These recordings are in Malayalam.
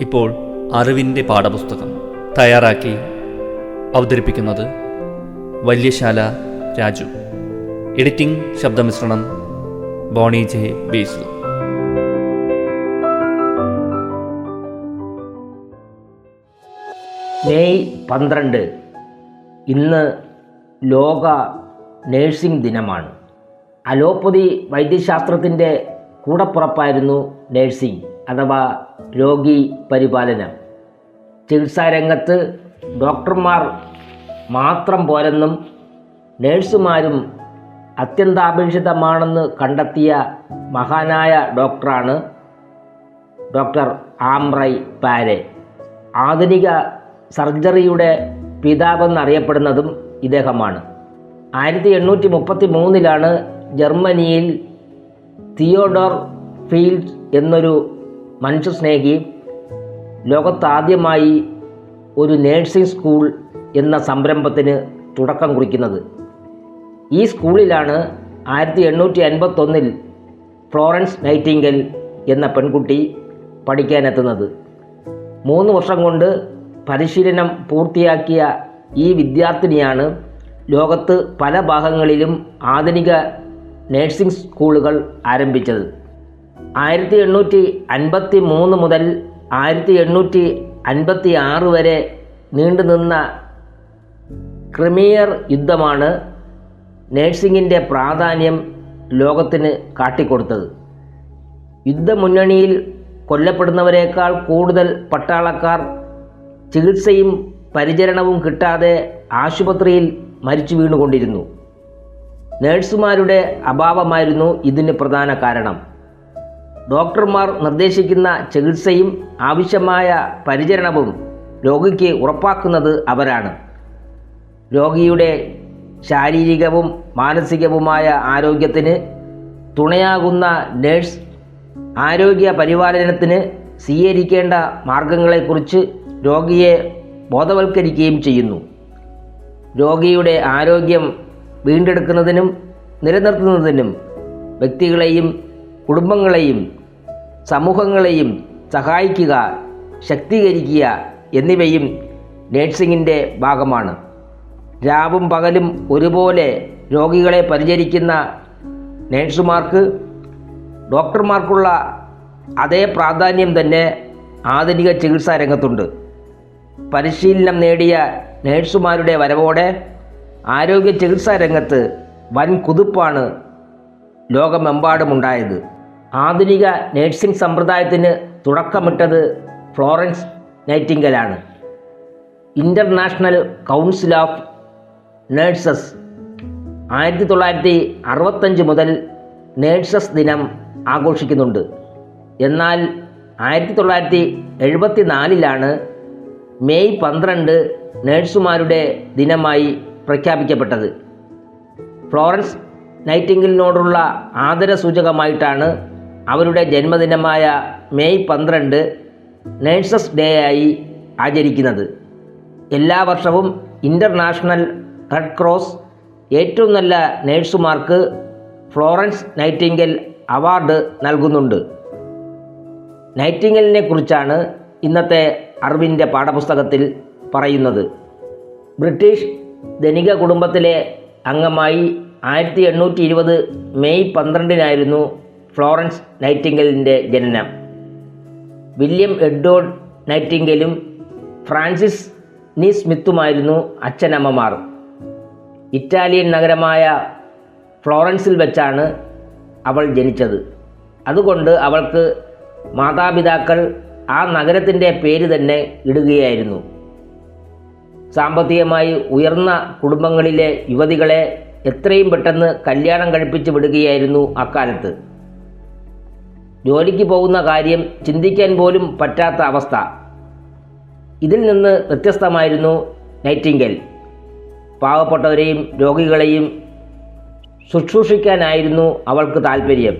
ഇപ്പോൾ അറിവിന്റെ പാഠപുസ്തകം തയ്യാറാക്കി അവതരിപ്പിക്കുന്നത് വല്യശാല രാജു. എഡിറ്റിംഗ് ശബ്ദമിശ്രണം ബോണി ജെ ബേസു. മെയ് പന്ത്രണ്ട്. ഇന്ന് ലോക നേഴ്സിംഗ് ദിനമാണ്. അലോപ്പതി വൈദ്യശാസ്ത്രത്തിന്റെ കൂടപ്പുറപ്പായിരുന്നു നേഴ്സിംഗ്. അഥവാ രോഗി പരിപാലനം. ചികിത്സാരംഗത്ത് ഡോക്ടർമാർ മാത്രം പോരെന്നും നേഴ്സുമാരും അത്യന്താപേക്ഷിതമാണെന്ന് കണ്ടെത്തിയ മഹാനായ ഡോക്ടറാണ് ഡോക്ടർ ആംറൈ പാരെ. ആധുനിക സർജറിയുടെ പിതാവെന്നറിയപ്പെടുന്നതും ഇദ്ദേഹമാണ്. ആയിരത്തി എണ്ണൂറ്റി മുപ്പത്തി മൂന്നിലാണ് ജർമ്മനിയിൽ തിയോഡോർ ഫീൽഡ് എന്നൊരു മനുഷ്യസ്നേഹി ലോകത്താദ്യമായി ഒരു നേഴ്സിംഗ് സ്കൂൾ എന്ന സംരംഭത്തിന് തുടക്കം കുറിക്കുന്നത്. ഈ സ്കൂളിലാണ് ആയിരത്തി എണ്ണൂറ്റി അൻപത്തൊന്നിൽ ഫ്ലോറൻസ് നൈറ്റിംഗൽ എന്ന പെൺകുട്ടി പഠിക്കാനെത്തുന്നത്. മൂന്ന് വർഷം കൊണ്ട് പരിശീലനം പൂർത്തിയാക്കിയ ഈ വിദ്യാർത്ഥിനിയാണ് ലോകത്ത് പല ഭാഗങ്ങളിലും ആധുനിക നേഴ്സിംഗ് സ്കൂളുകൾ ആരംഭിച്ചത്. ആയിരത്തി എണ്ണൂറ്റി അൻപത്തി മൂന്ന് മുതൽ ആയിരത്തി എണ്ണൂറ്റി അൻപത്തി ആറ് വരെ നീണ്ടുനിന്ന ക്രിമിയർ യുദ്ധമാണ് നേഴ്സിംഗിന്റെ പ്രാധാന്യം ലോകത്തിന് കാട്ടിക്കൊടുത്തത്. യുദ്ധമുന്നണിയിൽ കൊല്ലപ്പെടുന്നവരേക്കാൾ കൂടുതൽ പട്ടാളക്കാർ ചികിത്സയും പരിചരണവും കിട്ടാതെ ആശുപത്രിയിൽ മരിച്ചു വീണുകൊണ്ടിരുന്നു. നേഴ്സുമാരുടെ അഭാവമായിരുന്നു ഇതിന് പ്രധാന കാരണം. ഡോക്ടർമാർ നിർദ്ദേശിക്കുന്ന ചികിത്സയും ആവശ്യമായ പരിചരണവും രോഗിക്ക് ഉറപ്പാക്കുന്നത് അവരാണ്. രോഗിയുടെ ശാരീരികവും മാനസികവുമായ ആരോഗ്യത്തിന് തുണയാകുന്ന നേഴ്സ് ആരോഗ്യ പരിപാലനത്തിന് സ്വീകരിക്കേണ്ട മാർഗങ്ങളെക്കുറിച്ച് രോഗിയെ ബോധവൽക്കരിക്കുകയും ചെയ്യുന്നു. രോഗിയുടെ ആരോഗ്യം വീണ്ടെടുക്കുന്നതിനും നിലനിർത്തുന്നതിനും വ്യക്തികളെയും കുടുംബങ്ങളെയും സമൂഹങ്ങളെയും സഹായിക്കുക ശക്തീകരിക്കുക എന്നിവയും നേഴ്സിങ്ങിന്റെ ഭാഗമാണ്. രാവും പകലും ഒരുപോലെ രോഗികളെ പരിചരിക്കുന്ന നേഴ്സുമാർക്ക് ഡോക്ടർമാർക്കുള്ള അതേ പ്രാധാന്യം തന്നെ ആധുനിക ചികിത്സാ രംഗത്തുണ്ട്. പരിശീലനം നേടിയ നേഴ്സുമാരുടെ വരവോടെ ആരോഗ്യ ചികിത്സാ രംഗത്ത് വൻ കുതിപ്പാണ് ലോകമെമ്പാടുമുണ്ടായത്. ആധുനിക നേഴ്സിംഗ് സമ്പ്രദായത്തിന് തുടക്കമിട്ടത് Florence നൈറ്റിംഗലാണ്. International council of nurses. ആയിരത്തി തൊള്ളായിരത്തി അറുപത്തഞ്ച് മുതൽ നേഴ്സസ് ദിനം ആഘോഷിക്കുന്നുണ്ട്. എന്നാൽ ആയിരത്തി തൊള്ളായിരത്തി എഴുപത്തി നാലിലാണ് മെയ് പന്ത്രണ്ട് നേഴ്സുമാരുടെ ദിനമായി പ്രഖ്യാപിക്കപ്പെട്ടത്. ഫ്ലോറൻസ് നൈറ്റിംഗിലിനോടുള്ള ആദരസൂചകമായിട്ടാണ് അവരുടെ ജന്മദിനമായ മെയ് പന്ത്രണ്ട് നേഴ്സസ് ഡേ ആയി ആചരിക്കുന്നത്. എല്ലാ വർഷവും ഇന്റർനാഷണൽ റെഡ് ക്രോസ് ഏറ്റവും നല്ല നേഴ്സുമാർക്ക് ഫ്ലോറൻസ് നൈറ്റിംഗൽ അവാർഡ് നൽകുന്നുണ്ട്. നൈറ്റിംഗലിനെ കുറിച്ചാണ് ഇന്നത്തെ അറിവിന്റെ പാഠപുസ്തകത്തിൽ പറയുന്നത്. ബ്രിട്ടീഷ് ധനിക കുടുംബത്തിലെ അംഗമായി ആയിരത്തി എണ്ണൂറ്റി ഇരുപത് മെയ് പന്ത്രണ്ടിനായിരുന്നു ഫ്ലോറൻസ് നൈറ്റിംഗലിന്റെ ജനനം. വില്യം എഡ്വേർഡ് നൈറ്റിംഗലും ഫ്രാൻസിസ് നീ സ്മിത്തുമായിരുന്നു അച്ഛനമ്മമാർ. ഇറ്റാലിയൻ നഗരമായ ഫ്ലോറൻസിൽ വെച്ചാണ് അവൾ ജനിച്ചത്. അതുകൊണ്ട് അവൾക്ക് മാതാപിതാക്കൾ ആ നഗരത്തിന്റെ പേര് തന്നെ ഇടുകയായിരുന്നു. സാമ്പത്തികമായി ഉയർന്ന കുടുംബങ്ങളിലെ യുവതികളെ എത്രയും പെട്ടെന്ന് കല്യാണം കഴിപ്പിച്ച് വിടുകയായിരുന്നു അക്കാലത്ത്. ജോലിക്ക് പോകുന്ന കാര്യം ചിന്തിക്കാൻ പോലും പറ്റാത്ത അവസ്ഥ. ഇതിൽ നിന്ന് വ്യത്യസ്തമായിരുന്നു നൈറ്റിംഗൽ. പാവപ്പെട്ടവരെയും രോഗികളെയും ശുശ്രൂഷിക്കാനായിരുന്നു അവൾക്ക് താല്പര്യം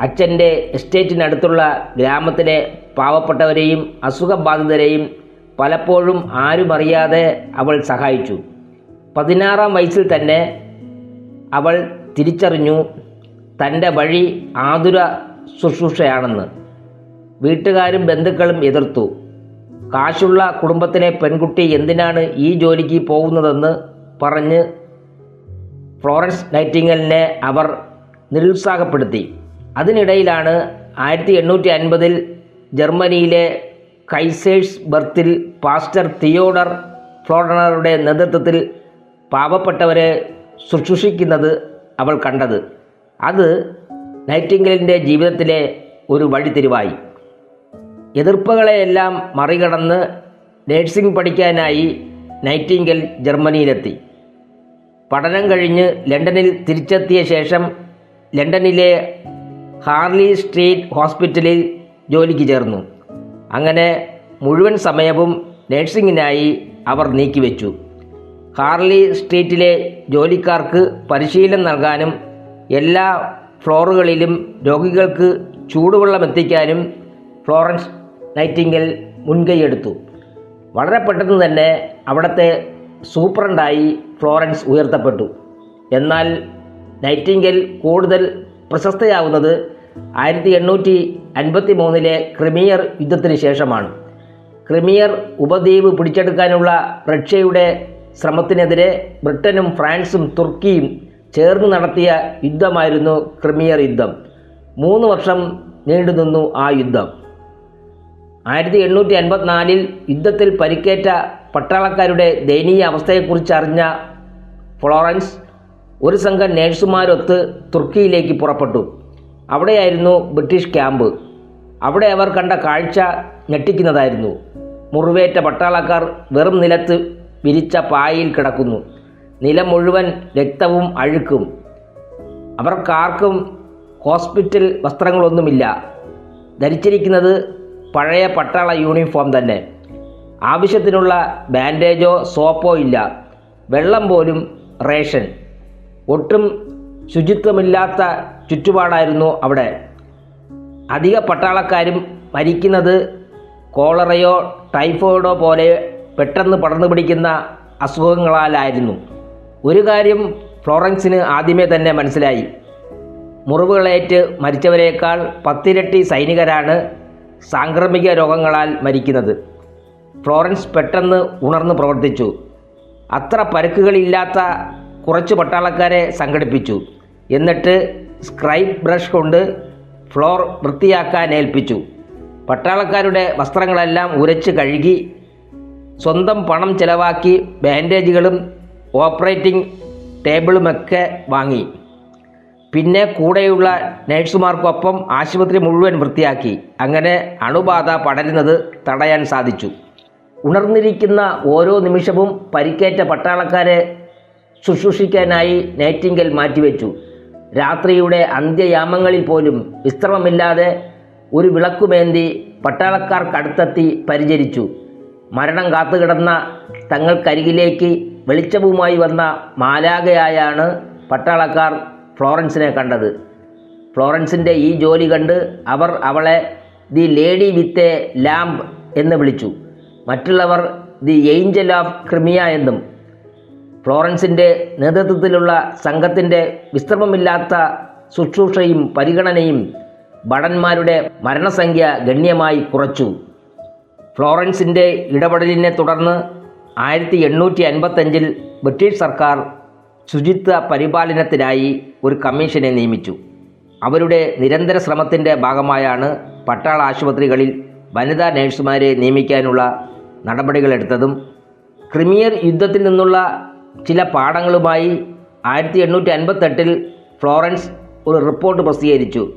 അച്ഛന്റെ എസ്റ്റേറ്റിനടുത്തുള്ള ഗ്രാമത്തിലെ പാവപ്പെട്ടവരെയും അസുഖബാധിതരെയും പലപ്പോഴും ആരുമറിയാതെ അവൾ സഹായിച്ചു. പതിനാറാം വയസ്സിൽ തന്നെ അവൾ തിരിച്ചറിഞ്ഞു തന്റെ വഴി ആതുര ശുശ്രൂഷയാണെന്ന്. വീട്ടുകാരും ബന്ധുക്കളും എതിർത്തു. കാശുള്ള കുടുംബത്തിലെ പെൺകുട്ടി എന്തിനാണ് ഈ ജോലിക്ക് പോകുന്നതെന്ന് പറഞ്ഞ് ഫ്ലോറൻസ് നൈറ്റിങ്ങലിനെ അവർ നിരുത്സാഹപ്പെടുത്തി. അതിനിടയിലാണ് ആയിരത്തി എണ്ണൂറ്റി അൻപതിൽ ജർമ്മനിയിലെ കൈസേഴ്സ് ബർത്തിൽ പാസ്റ്റർ തിയോഡർ ഫ്ലോഡണറുടെ നേതൃത്വത്തിൽ പാവപ്പെട്ടവരെ ശുശ്രൂഷിക്കുന്നത് അവൾ കണ്ടത്. അത് നൈറ്റിംഗലിന്റെ ജീവിതത്തിലെ ഒരു വഴിത്തിരിവായി എതിർപ്പുകളെയെല്ലാം മറികടന്ന് നേഴ്സിംഗ് പഠിക്കാനായി നൈറ്റിംഗൽ ജർമ്മനിയിലെത്തി. പഠനം കഴിഞ്ഞ് ലണ്ടനിൽ തിരിച്ചെത്തിയ ശേഷം ലണ്ടനിലെ ഹാർലി സ്ട്രീറ്റ് ഹോസ്പിറ്റലിൽ ജോലിക്ക് ചേർന്നു. അങ്ങനെ മുഴുവൻ സമയവും നഴ്സിംഗിനായി അവർ നീക്കിവെച്ചു. ഹാർലി സ്ട്രീറ്റിലെ ജോലിക്കാർക്ക് പരിശീലനം നൽകാനും എല്ലാ ഫ്ലോറുകളിലും രോഗികൾക്ക് ചൂടുവെള്ളം എത്തിക്കാനും ഫ്ലോറൻസ് നൈറ്റിംഗൽ മുൻകൈയെടുത്തു. വളരെ പെട്ടെന്ന് തന്നെ അവിടുത്തെ സൂപ്രണ്ടായി ഫ്ലോറൻസ് ഉയർത്തപ്പെട്ടു. എന്നാൽ നൈറ്റിംഗൽ കൂടുതൽ പ്രശസ്തയാവുന്നത് ആയിരത്തി എണ്ണൂറ്റി അൻപത്തി മൂന്നിലെ ക്രിമിയർ യുദ്ധത്തിന് ശേഷമാണ്. ക്രിമിയർ ഉപദ്വീപ് പിടിച്ചെടുക്കാനുള്ള റഷ്യയുടെ ശ്രമത്തിനെതിരെ ബ്രിട്ടനും ഫ്രാൻസും തുർക്കിയും ചേർന്ന് നടത്തിയ യുദ്ധമായിരുന്നു ക്രിമിയർ യുദ്ധം. മൂന്ന് വർഷം നീണ്ടുനിന്നു ആ യുദ്ധം. ആയിരത്തി എണ്ണൂറ്റി അൻപത്തിനാലിൽ യുദ്ധത്തിൽ പരിക്കേറ്റ പട്ടാളക്കാരുടെ ദയനീയ അവസ്ഥയെക്കുറിച്ച് അറിഞ്ഞ ഫ്ലോറൻസ് ഒരു സംഘം നേഴ്സുമാരൊത്ത് തുർക്കിയിലേക്ക് പുറപ്പെട്ടു. അവിടെയായിരുന്നു ബ്രിട്ടീഷ് ക്യാമ്പ്. അവിടെ അവർ കണ്ട കാഴ്ച ഞെട്ടിക്കുന്നതായിരുന്നു. മുറിവേറ്റ പട്ടാളക്കാർ വെറും നിലത്ത് വിരിച്ച പായയിൽ കിടക്കുന്നു. നിലം മുഴുവൻ രക്തവും അഴുക്കും. അവർക്കാർക്കും ഹോസ്പിറ്റൽ വസ്ത്രങ്ങളൊന്നുമില്ല. ധരിച്ചിരിക്കുന്നത് പഴയ പട്ടാള യൂണിഫോം തന്നെ. ആവശ്യത്തിനുള്ള ബാൻഡേജോ സോപ്പോ ഇല്ല. വെള്ളം പോലും റേഷൻ. ഒട്ടും ശുചിത്വമില്ലാത്ത ചുറ്റുപാടായിരുന്നു അവിടെ. അധിക പട്ടാളക്കാരും മരിക്കുന്നത് കോളറയോ ടൈഫോയിഡോ പോലെ പെട്ടെന്ന് പടർന്നു പിടിക്കുന്ന അസുഖങ്ങളാലായിരുന്നു. ഒരു കാര്യം ഫ്ലോറൻസിന് ആദ്യമേ തന്നെ മനസ്സിലായി. മുറിവുകളേറ്റ് മരിച്ചവരേക്കാൾ പത്തിരട്ടി സൈനികരാണ് സാംക്രമിക രോഗങ്ങളാൽ മരിക്കുന്നത്. ഫ്ലോറൻസ് പെട്ടെന്ന് ഉണർന്നു പ്രവർത്തിച്ചു. അത്ര പരുക്കുകളില്ലാത്ത കുറച്ച് പട്ടാളക്കാരെ സംഘടിപ്പിച്ചു. എന്നിട്ട് സ്ക്രൈബ് ബ്രഷ് കൊണ്ട് ഫ്ലോർ വൃത്തിയാക്കാൻ ഏൽപ്പിച്ചു. പട്ടാളക്കാരുടെ വസ്ത്രങ്ങളെല്ലാം ഉരച്ച് കഴുകി സ്വന്തം പണം ചെലവാക്കി ബാൻഡേജുകളും ഓപ്പറേറ്റിംഗ് ടേബിളുമൊക്കെ വാങ്ങി. പിന്നെ കൂടെയുള്ള നഴ്സുമാർക്കൊപ്പം ആശുപത്രി മുഴുവൻ വൃത്തിയാക്കി. അങ്ങനെ അണുബാധ പടരുന്നത് തടയാൻ സാധിച്ചു. ഉണർന്നിരിക്കുന്ന ഓരോ നിമിഷവും പരിക്കേറ്റ പട്ടാളക്കാരെ ശുശ്രൂഷിക്കാനായി നൈറ്റിങ്കൽ മാറ്റിവെച്ചു. രാത്രിയുടെ അന്ത്യയാമങ്ങളിൽ പോലും വിശ്രമമില്ലാതെ ഒരു വിളക്കുമേന്തി പട്ടാളക്കാർക്കടുത്തെത്തി പരിചരിച്ചു. മരണം കാത്തുകിടന്ന തങ്ങൾക്കരികിലേക്ക് വെളിച്ചവുമായി വന്ന മാലാകയായാണ് പട്ടാളക്കാർ ഫ്ലോറൻസിനെ കണ്ടത്. ഫ്ലോറൻസിന്റെ ഈ ജോലി കണ്ട് അവർ അവളെ the lady with a lamb എന്ന് വിളിച്ചു. മറ്റുള്ളവർ ദി ഏഞ്ചൽ ഓഫ് ക്രിമിയ എന്നും. ഫ്ലോറൻസിന്റെ നേതൃത്വത്തിലുള്ള സംഘത്തിന്റെ വിശ്രമമില്ലാത്ത ശുശ്രൂഷയും പരിഗണനയും ഭടന്മാരുടെ മരണസംഖ്യ ഗണ്യമായി കുറച്ചു. ഫ്ലോറൻസിന്റെ ഇടപെടലിനെ തുടർന്ന് ആയിരത്തി എണ്ണൂറ്റി അൻപത്തഞ്ചിൽ ബ്രിട്ടീഷ് സർക്കാർ ശുചിത്വ പരിപാലനത്തിനായി ഒരു കമ്മീഷനെ നിയമിച്ചു. അവരുടെ നിരന്തര ശ്രമത്തിന്റെ ഭാഗമായാണ് പട്ടാള ആശുപത്രികളിൽ വനിതാ നഴ്സുമാരെ നിയമിക്കാനുള്ള നടപടികളെടുത്തതും ക്രിമിയർ യുദ്ധത്തിൽ നിന്നുള്ള ചില പാഠങ്ങളുമായി ആയിരത്തി എണ്ണൂറ്റി അൻപത്തെട്ടിൽ ഫ്ലോറൻസ് ഒരു റിപ്പോർട്ട് പ്രസിദ്ധീകരിച്ചു.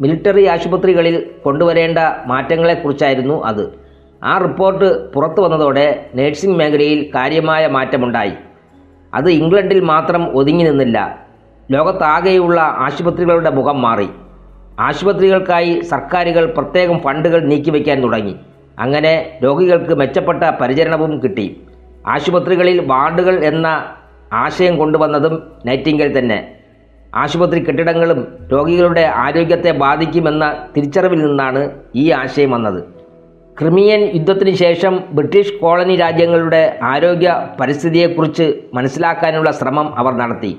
മിലിറ്ററി ആശുപത്രികളിൽ കൊണ്ടുവരേണ്ട മാറ്റങ്ങളെക്കുറിച്ചായിരുന്നു അത്. ആ റിപ്പോർട്ട് പുറത്തു വന്നതോടെ നഴ്സിംഗ് മേഖലയിൽ കാര്യമായ മാറ്റമുണ്ടായി. അത് ഇംഗ്ലണ്ടിൽ മാത്രം ഒതുങ്ങി നിന്നില്ല. ലോകത്താകെയുള്ള ആശുപത്രികളുടെ മുഖം മാറി. ആശുപത്രികൾക്കായി സർക്കാരുകൾ പ്രത്യേകം ഫണ്ടുകൾ നീക്കിവെക്കാൻ തുടങ്ങി. അങ്ങനെ രോഗികൾക്ക് മെച്ചപ്പെട്ട പരിചരണവും കിട്ടി. ആശുപത്രികളിൽ വാർഡുകൾ എന്ന ആശയം കൊണ്ടുവന്നതും നൈറ്റിങ്കൽ തന്നെ. ആശുപത്രി കെട്ടിടങ്ങളും രോഗികളുടെ ആരോഗ്യത്തെ ബാധിക്കുമെന്ന തിരിച്ചറിവിൽ നിന്നാണ് ഈ ആശയം വന്നത്. ക്രിമിയൻ യുദ്ധത്തിന് ശേഷം ബ്രിട്ടീഷ് കോളനി രാജ്യങ്ങളുടെ ആരോഗ്യ പരിസ്ഥിതിയെക്കുറിച്ച് മനസ്സിലാക്കാനുള്ള ശ്രമം അവർ നടത്തി.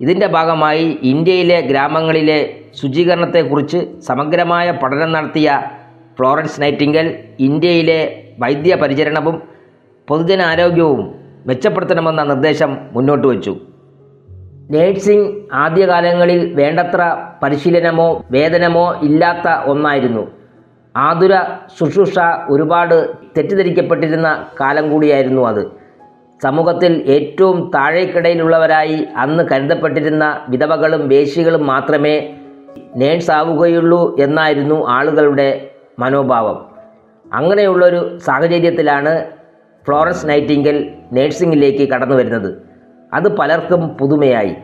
ഇതിന്റെ ഭാഗമായി ഇന്ത്യയിലെ ഗ്രാമങ്ങളിലെ ശുചീകരണത്തെക്കുറിച്ച് സമഗ്രമായ പഠനം നടത്തിയ ഫ്ലോറൻസ് നൈറ്റിംഗൽ ഇന്ത്യയിലെ വൈദ്യ പരിചരണവും പൊതുജനാരോഗ്യവും മെച്ചപ്പെടുത്തണമെന്ന നിർദ്ദേശം മുന്നോട്ട് വച്ചു. നേഴ്സിംഗ് ആദ്യകാലങ്ങളിൽ വേണ്ടത്ര പരിശീലനമോ വേതനമോ ഇല്ലാത്ത ഒന്നായിരുന്നു. ആതുര ശുശ്രൂഷ ഒരുപാട് തെറ്റിദ്ധരിക്കപ്പെട്ടിരുന്ന കാലം കൂടിയായിരുന്നു അത്. സമൂഹത്തിൽ ഏറ്റവും താഴേക്കിടയിലുള്ളവരായി അന്ന് കരുതപ്പെട്ടിരുന്ന വിധവകളും വേശികളും മാത്രമേ നേഴ്സ് ആവുകയുള്ളൂ എന്നായിരുന്നു ആളുകളുടെ മനോഭാവം. അങ്ങനെയുള്ളൊരു സാഹചര്യത്തിലാണ് ഫ്ലോറൻസ് നൈറ്റിംഗൽ നേഴ്സിംഗിലേക്ക് കടന്നു വരുന്നത്. അത് പലർക്കും പുതുമയായി.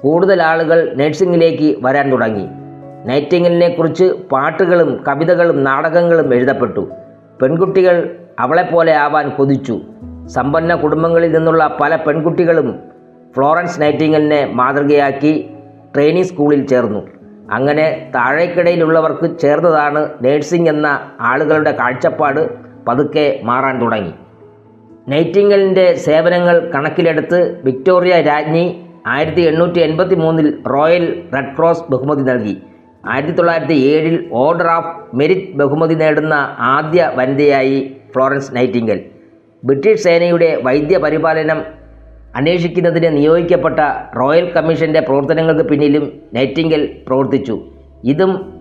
കൂടുതൽ ആളുകൾ നഴ്സിംഗിലേക്ക് വരാൻ തുടങ്ങി. നൈറ്റിംഗലിനെ കുറിച്ച് പാട്ടുകളും കവിതകളും നാടകങ്ങളും എഴുതപ്പെട്ടു. പെൺകുട്ടികൾ അവളെപ്പോലെ ആവാൻ കൊതിച്ചു. സമ്പന്ന കുടുംബങ്ങളിൽ നിന്നുള്ള പല പെൺകുട്ടികളും ഫ്ലോറൻസ് നൈറ്റിംഗലിനെ മാതൃകയാക്കി ട്രെയിനിങ് സ്കൂളിൽ ചേർന്നു. അങ്ങനെ താഴേക്കിടയിലുള്ളവർക്ക് ചേർന്നതാണ് നേഴ്സിംഗ് എന്ന ആളുകളുടെ കാഴ്ചപ്പാട് പതുക്കെ മാറാൻ തുടങ്ങി. നൈറ്റിംഗലിന്റെ സേവനങ്ങൾ കണക്കിലെടുത്ത് വിക്ടോറിയ രാജ്ഞി ആയിരത്തി എണ്ണൂറ്റി എൺപത്തി മൂന്നിൽ റോയൽ റെഡ് ക്രോസ് ബഹുമതി നൽകി. ആയിരത്തി തൊള്ളായിരത്തി ഏഴിൽ ഓർഡർ ഓഫ് മെരിറ്റ് ബഹുമതി നേടുന്ന ആദ്യ വനിതയായി ഫ്ലോറൻസ് നൈറ്റിംഗൽ. ബ്രിട്ടീഷ് സേനയുടെ വൈദ്യ പരിപാലനം അന്വേഷിക്കുന്നതിന് നിയോഗിക്കപ്പെട്ട റോയൽ കമ്മീഷന്റെ പ്രവർത്തനങ്ങൾക്ക് പിന്നിലും നൈറ്റിംഗൽ പ്രവർത്തിച്ചു. ഇതും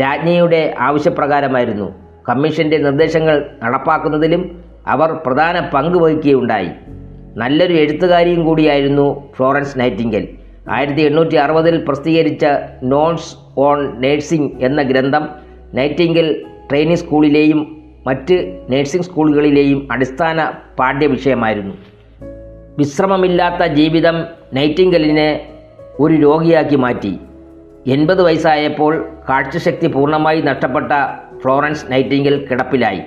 രാജ്ഞിയുടെ ആവശ്യപ്രകാരമായിരുന്നു. കമ്മീഷന്റെ നിർദ്ദേശങ്ങൾ നടപ്പാക്കുന്നതിലും അവർ പ്രധാന പങ്ക് വഹിക്കുകയുണ്ടായി. നല്ലൊരു എഴുത്തുകാരിയും കൂടിയായിരുന്നു ഫ്ലോറൻസ് നൈറ്റിംഗൽ. ആയിരത്തി എണ്ണൂറ്റി അറുപതിൽ പ്രസിദ്ധീകരിച്ച നോൺസ് ഓൺ നേഴ്സിംഗ് എന്ന ഗ്രന്ഥം നൈറ്റിംഗൽ ട്രെയിനിങ് സ്കൂളിലെയും മറ്റ് നേഴ്സിംഗ് സ്കൂളുകളിലെയും അടിസ്ഥാന പാഠ്യവിഷയമായിരുന്നു. വിശ്രമമില്ലാത്ത ജീവിതം നൈറ്റിംഗലിനെ ഒരു രോഗിയാക്കി മാറ്റി. എൺപത് വയസ്സായപ്പോൾ കാഴ്ചശക്തി പൂർണമായി നഷ്ടപ്പെട്ട ഫ്ലോറൻസ് നൈറ്റിംഗൽ കിടപ്പിലായി.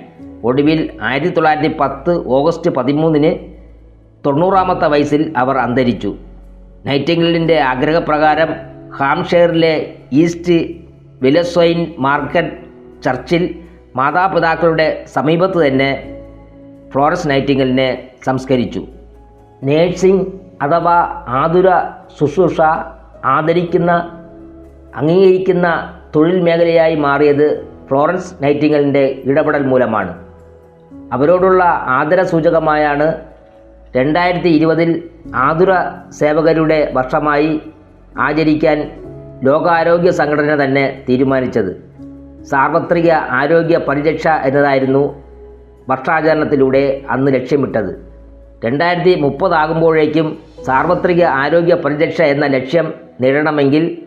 ഒടുവിൽ ആയിരത്തി തൊള്ളായിരത്തി പത്ത് ഓഗസ്റ്റ് പതിമൂന്നിന് തൊണ്ണൂറാമത്തെ വയസ്സിൽ അവർ അന്തരിച്ചു. നൈറ്റിംഗലിന്റെ ആഗ്രഹപ്രകാരം ഹാംഷെയറിലെ ഈസ്റ്റ് വിലസ്വൈൻ മാർക്കറ്റ് ചർച്ചിൽ മാതാപിതാക്കളുടെ സമീപത്ത് തന്നെ ഫ്ലോറൻസ് നൈറ്റിംഗലിനെ സംസ്കരിച്ചു. നേഴ്സിംഗ് അഥവാ ആതുര ശുശ്രൂഷ ആദരിക്കുന്ന അംഗീകരിക്കുന്ന തൊഴിൽ മേഖലയായി മാറിയത് ഫ്ലോറൻസ് നൈറ്റിംഗലിന്റെ ഇടപെടൽ മൂലമാണ്. അവരോടുള്ള ആദരസൂചകമായാണ് രണ്ടായിരത്തി ഇരുപതിൽ ആതുര സേവകരുടെ വർഷമായി ആചരിക്കാൻ ലോകാരോഗ്യ സംഘടന തന്നെ തീരുമാനിച്ചത്. സാർവത്രിക ആരോഗ്യ പരിരക്ഷ എന്നതായിരുന്നു വർഷാചരണത്തിലൂടെ അന്ന് ലക്ഷ്യമിട്ടത്. രണ്ടായിരത്തി മുപ്പതാകുമ്പോഴേക്കും സാർവത്രിക ആരോഗ്യ പരിരക്ഷ എന്ന ലക്ഷ്യം നേടണമെങ്കിൽ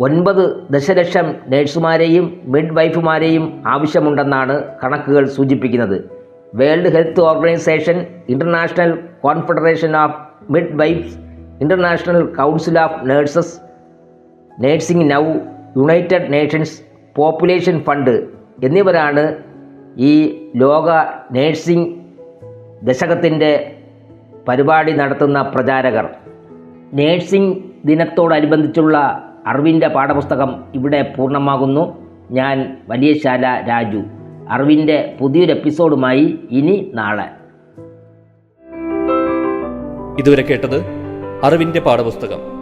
ഒൻപത് ദശലക്ഷം നഴ്സുമാരെയും മിഡ് വൈഫുമാരെയും ആവശ്യമുണ്ടെന്നാണ് കണക്കുകൾ സൂചിപ്പിക്കുന്നത്. World health organisation international confederation of midwives international council of nurses nursing now united nations population fund എന്നിവരാണ് ഈ ലോക നേഴ്സിംഗ് ദശകത്തിന്റെ പരിപാടി നടത്തുന്ന പ്രചാരകർ. നേഴ്സിംഗ് ദിനത്തോടനുബന്ധിച്ചുള്ള അറിവിന്റെ പാഠപുസ്തകം ഇവിടെ പൂർണമാകുന്നു. ഞാൻ വലിയശാല രാജു. അറിവിന്റെ പുതിയൊരു എപ്പിസോഡുമായി ഇനി നാളെ. ഇതുവരെ കേട്ടത് അറിവിന്റെ പാഠപുസ്തകം.